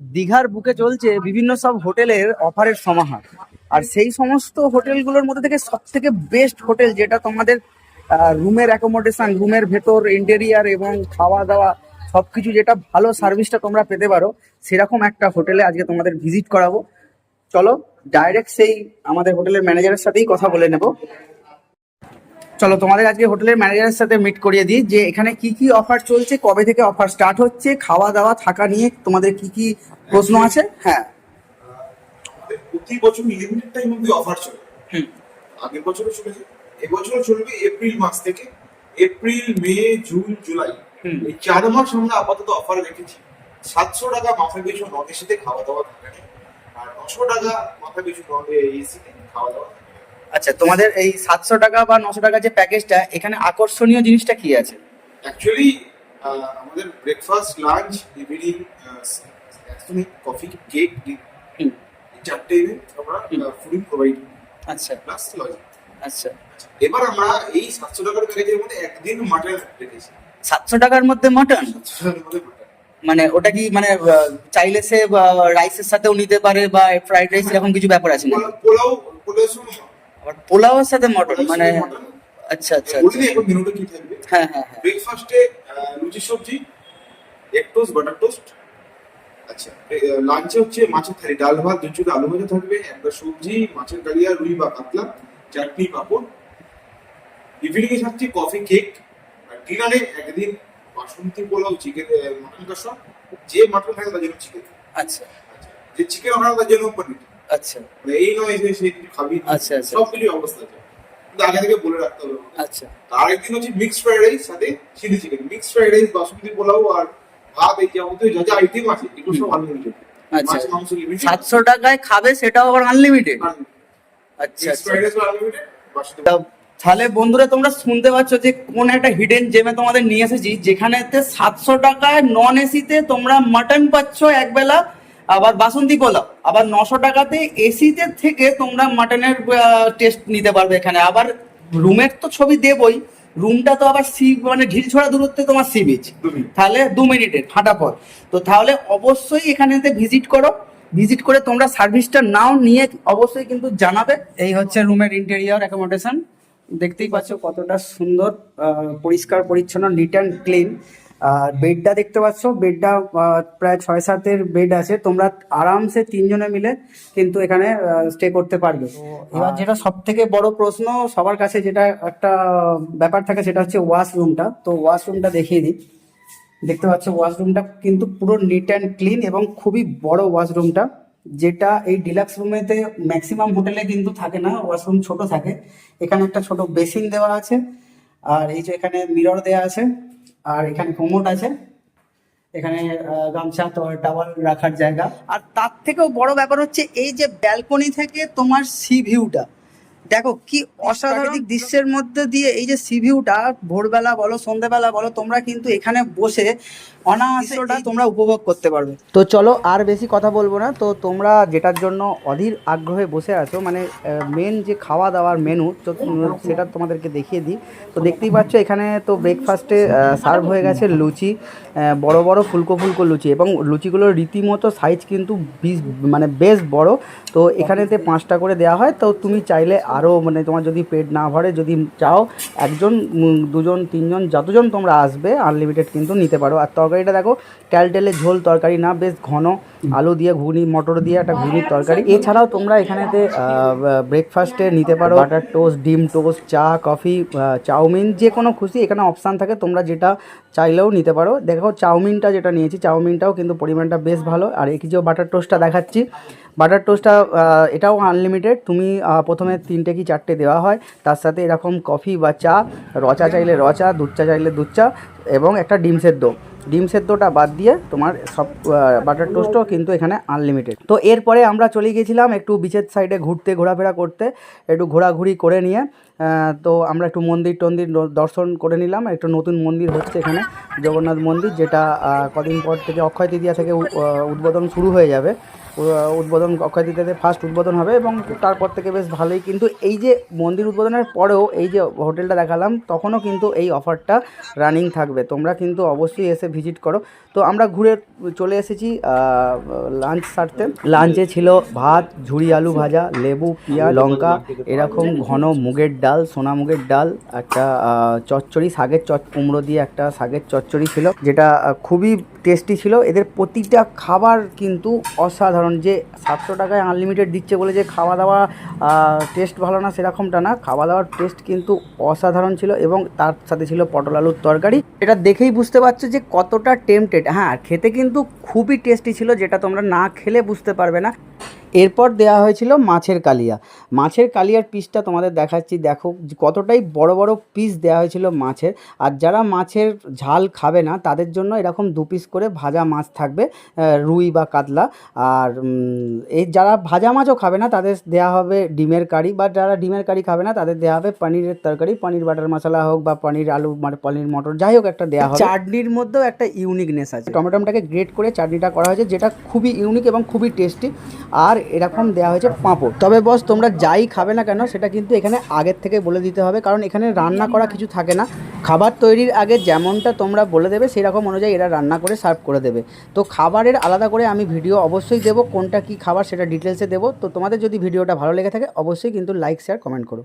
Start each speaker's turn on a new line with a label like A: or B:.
A: দীঘার বুকে চলছে বিভিন্ন সব হোটেলের অফারের সমাহার। আর সেই সমস্ত হোটেলগুলোর মধ্যে থেকে সব থেকে বেস্ট হোটেল যেটা তোমাদের রুমের অ্যাকোমোডেশন রুমের ভেতর ইন্টেরিয়ার এবং খাওয়া দাওয়া সবকিছু যেটা ভালো সার্ভিসটা তোমরা পেতে পারো, সেরকম একটা হোটেলে আজকে তোমাদের ভিজিট করাবো। চলো ডাইরেক্ট সেই আমাদের হোটেলের ম্যানেজারের সাথেই কথা বলে নেব। চলো তোমাদের আজকে হোটেলের ম্যানেজারের সাথে মিট করিয়ে দিই যে এখানে কি কি অফার চলছে কবে থেকে অফার স্টার্ট হচ্ছে খাওয়া দাওয়া থাকা নিয়ে তোমাদের কি কি প্রশ্ন আছে? হ্যাঁ।
B: প্রতি বছর লিমিটেড টাইম অব্দি অফার চলে।
A: হুম।
B: আগের বছরও চলেছে এবছরও চলবে এপ্রিল মাস থেকে। April May June July. এই চার মাস আমরা আপাতত অফার রেখেছি। সাতশো টাকা মাথা পিছু নন এসিতে খাওয়া দাওয়া থাকে। আর নশো টাকা মাথা পিছু নন এসিতে খাওয়া দাওয়া থাকে
A: আচ্ছা তোমাদের এই সাতশো টাকা বা নশো টাকা যে প্যাকেজটা এখানে আকর্ষণীয় জিনিসটা কি আছে?
B: অ্যাকচুয়ালি আমাদের breakfast lunch evening coffee cake. চারটে আমরা ফুডিং প্রোভাইড
A: আচ্ছা।
B: প্লাস লজিং
A: আচ্ছা।
B: এবার আমরা এই সাতশো টাকার প্যাকেজের মধ্যে একদিন মাটন রেখেছি
A: সাতশো টাকার মধ্যে মটন মানে ওটা কি মানে চাইলে সে রাইসের সাথেও নিতে পারে বা ফ্রাইড রাইস এরকম কিছু ব্যাপার আছে না
B: পোলাও পোলাও
A: পোলাওয়ের সাথে মটন মানে আচ্ছা আচ্ছা
B: দিই এখন মেনুটা কি থাকবে।
A: হ্যাঁ হ্যাঁ হ্যাঁ।
B: ব্রেকফাস্টে লুচি সবজি এগ টোস্ট বাটার টোস্ট আচ্ছা লাঞ্চে হচ্ছে মাছের থালি ডাল ভাত দুচুকে আলু ভাজা থাকবে একটা সবজি মাছের কালিয়া রুই বা কাতলা চাটনি পাঁপড়। ইভিনিং এ থাকছে কফি কেক আর ডিনারে একদিন বাসন্তী পোলাও চিকেন মটন কষা। যে মটন থাকে তার জন্য চিকেন
A: আচ্ছা।
B: যে চিকেন অর্ডার তার জন্য পনির।
A: আচ্ছা।
B: মানে এই নয় যে সেই খাবি
A: আচ্ছা, আচ্ছা।
B: সব অবস্থা আছে। কিন্তু আগে থেকে বলে রাখতে হবে
A: আচ্ছা।
B: আরেকদিন হচ্ছে মিক্সড ফ্রাইড রাইস সাথে chilli chicken mixed fried rice basanti pulao আর ভাত এই যাবতীয় যা যা আইটেম আছে এগুলো সব আনলিমিটেড
A: আচ্ছা।
B: মাছ মাংস লিমিটেড
A: সাতশো টাকায় খাবে সেটাও আবার আনলিমিটেড আচ্ছা তাহলে বন্ধুরা তোমরা শুনতে পাচ্ছ যে কোন একটা হিডেন জেমে তোমাদের নিয়ে এসেছি যেখানেতে সাতশো টাকায় নন এসিতে তোমরা মাটন পাচ্ছ একবেলা আবার বাসন্তী পোলাও। আবার নশো টাকাতে এসিতে থেকে তোমরা মাটনের টেস্ট নিতে পারবে এখানে। আবার রুমের তো ছবি দেবই। রুমটা তো আবার সি মানে ঢিল ছড়া দূরত্বে তোমার সি বিচ তাহলে দু মিনিটের হাঁটা পথ তো তাহলে অবশ্যই এখানেতে ভিজিট করো। ভিজিট করে তোমরা সার্ভিসটা নাও নিয়ে অবশ্যই কিন্তু জানাবে। এই হচ্ছে রুমের ইন্টেরিয়র অ্যাকোমোডেশন দেখতেই পাচ্ছ কতটা সুন্দর পরিষ্কার পরিচ্ছন্ন নিট অ্যান্ড ক্লিন আর বেডটা দেখতে পাচ্ছ, বেডটা প্রায় ছয় সাতের বেড আছে। তোমরা আরামসে তিনজনে মিলে কিন্তু এখানে স্টে করতে পারবে। এবার যেটা সব থেকে বড় প্রশ্ন, সবার কাছে যেটা একটা ব্যাপার থাকে সেটা হচ্ছে ওয়াশরুমটা। তো ওয়াশরুমটা দেখিয়ে দিই। দেখতে পাচ্ছ, ওয়াশরুমটা কিন্তু পুরো নিট অ্যান্ড ক্লিন এবং খুবই বড় ওয়াশরুমটা, যেটা এই ডিলাক্স রুমেতে ম্যাক্সিমাম হোটেলে কিন্তু থাকে না, ওয়াশরুম ছোট থাকে। এখানে একটা ছোট বেসিন দেওয়া আছে। আর এই যে এখানে মিরর দেওয়া আছে। আর এখানে কোমোড আছে। এখানে গামছা তো টাওয়াল রাখার জায়গা। আর তার থেকেও বড় ব্যাপার হচ্ছে, এই যে ব্যালকনি থেকে তোমার সি ভিউটা দেখো কি অসাধারণ দৃশ্যের মধ্যে দিয়ে এই যে সি ভিউটা ভোরবেলা বলো সন্ধ্যেবেলা বলো তোমরা কিন্তু এখানে বসে অনায়াসটা তোমরা উপভোগ করতে পারবে। তো চলো আর বেশি কথা বলব না। তো তোমরা যেটার জন্য অধীর আগ্রহে বসে আছো মানে মেন যে খাওয়া দাওয়ার মেনু তো সেটা তোমাদেরকে দেখিয়ে দিই। তো দেখতেই পাচ্ছ এখানে তো ব্রেকফাস্টে সার্ভ হয়ে গেছে লুচি বড় বড় ফুলকো ফুলকো লুচি এবং লুচিগুলোর রীতিমতো সাইজ কিন্তু বিশ মানে বেশ বড়। তো এখানেতে পাঁচটা করে দেওয়া হয়। তো তুমি চাইলে আরও মানে তোমার যদি পেট না ভরে যদি চাও একজন দুজন তিনজন যতজন তোমরা আসবে আনলিমিটেড কিন্তু নিতে পারো। আর তরকারিটা দেখো ট্যালটেলে ঝোল তরকারি না বেশ ঘন। আলু দিয়ে ঘুগনি মটর দিয়ে একটা ঘুগনির তরকারি। এছাড়াও তোমরা এখানেতে ব্রেকফাস্টে নিতে পারো। বাটার টোস্ট ডিম টোস্ট চা কফি চাউমিন যে কোনো খুশি এখানে অপশান থাকে তোমরা যেটা চাইলেও নিতে পারো। দেখো চাউমিনটা যেটা নিয়েছি চাউমিনটাও কিন্তু পরিমাণটা বেশ ভালো। আর এই যে বাটার টোস্টটা দেখাচ্ছি বাটার টোস্টটা এটাও আনলিমিটেড তুমি প্রথমে প্রথমে তিনটে কি চারটে দেওয়া হয়, তার সাথে এরকম কফি বা চা, রচা চাইলে রচা, দুধ চা চাইলে দুধ চা এবং একটা ডিম সেদ্ধ। ডিম সেদ্ধটা বাদ দিয়ে তোমার সব বাটার টোস্টও কিন্তু এখানে আনলিমিটেড তো এরপরে আমরা চলে গিয়েছিলাম একটু বিচের সাইডে ঘুরতে, ঘোরাফেরা করতে, একটু ঘোরাঘুরি করে নিয়ে তো আমরা একটু মন্দির টন্দির দর্শন করে নিলাম, একটু নতুন মন্দির হচ্ছে এখানে, জগন্নাথ মন্দির, যেটা কদিন পর থেকে অক্ষয় তৃতীয়া থেকে উদ্বোধন শুরু হয়ে যাবে। উদ্বোধন অক্ষয় তৃতীয়াতে ফার্স্ট উদ্বোধন হবে এবং তারপর থেকে বেশ ভালোই কিন্তু এই যে মন্দির উদ্বোধনের পরেও এই যে হোটেলটা দেখালাম, তখনও কিন্তু এই অফারটা রানিং থাকবে। তোমরা কিন্তু অবশ্যই এসে ভিজিট করো। তো আমরা ঘুরে চলে এসেছি লাঞ্চ সারতে। লাঞ্চে ছিল ভাত, ঝুড়ি আলু ভাজা, লেবু, পেঁয়াজ, লঙ্কা, এরকম ঘন মুগের ডাল, সোনা মুগের ডাল, একটা চচ্চড়ি, শাকের চচ, কুমড়ো দিয়ে একটা শাকের চচ্চড়ি ছিল, যেটা খুবই টেস্টি ছিল। এদের প্রতিটা খাবার কিন্তু অসাধারণ যে সাতশো টাকায় আনলিমিটেড দিচ্ছে বলে যে খাওয়া দাওয়া টেস্ট ভালো না সেরকমটা না। খাওয়া দাওয়ার টেস্ট কিন্তু অসাধারণ ছিল এবং তার সাথে ছিল পটল আলুর তরকারি। এটা দেখেই বুঝতে পারছ যে কতটা টেমটেড হ্যাঁ খেতে কিন্তু খুবই টেস্টি ছিল, যেটা তোমরা না খেলে বুঝতে পারবে না। এরপর দেওয়া হয়েছিল মাছের কালিয়া। মাছের কালিয়ার পিসটা তোমাদের দেখাচ্ছি দেখো কতটাই বড় বড় পিস দেওয়া হয়েছিল মাছের। আর যারা মাছের ঝাল খাবে না তাদের জন্য এরকম দু পিস করে ভাজা মাছ থাকবে রুই বা কাতলা। আর এই যারা ভাজা মাছও খাবে না তাদের দেওয়া হবে ডিমের কারি। বা যারা ডিমের কারি খাবে না তাদের দেওয়া হবে পনিরের তরকারি। পনির বাটার মশলা হোক বা পনির আলু মানে পনির মটর যাই হোক একটা দেওয়া হবে। চাটনির মধ্যেও একটা ইউনিকনেস আছে। টমেটোটাকে গ্রেট করে চাটনিটা করা হয়েছে যেটা খুবই ইউনিক এবং খুবই টেস্টি আর এরকম দেওয়া হয়েছে পাঁপড়। তবে বস, তোমরা যাই খাবে না কেন, সেটা কিন্তু এখানে আগের থেকে বলে দিতে হবে। কারণ এখানে রান্না করা কিছু থাকে না। খাবার তৈরির আগে যেমনটা তোমরা বলে দেবে, সেরকম অনুযায়ী এরা রান্না করে সার্ভ করে দেবে। তো খাবারের আলাদা করে আমি ভিডিও অবশ্যই দেবো, কোনটা কি খাবার সেটা ডিটেলসে দেবো। তো তোমাদের যদি ভিডিওটা ভালো লেগে থাকে, অবশ্যই কিন্তু লাইক শেয়ার কমেন্ট করো।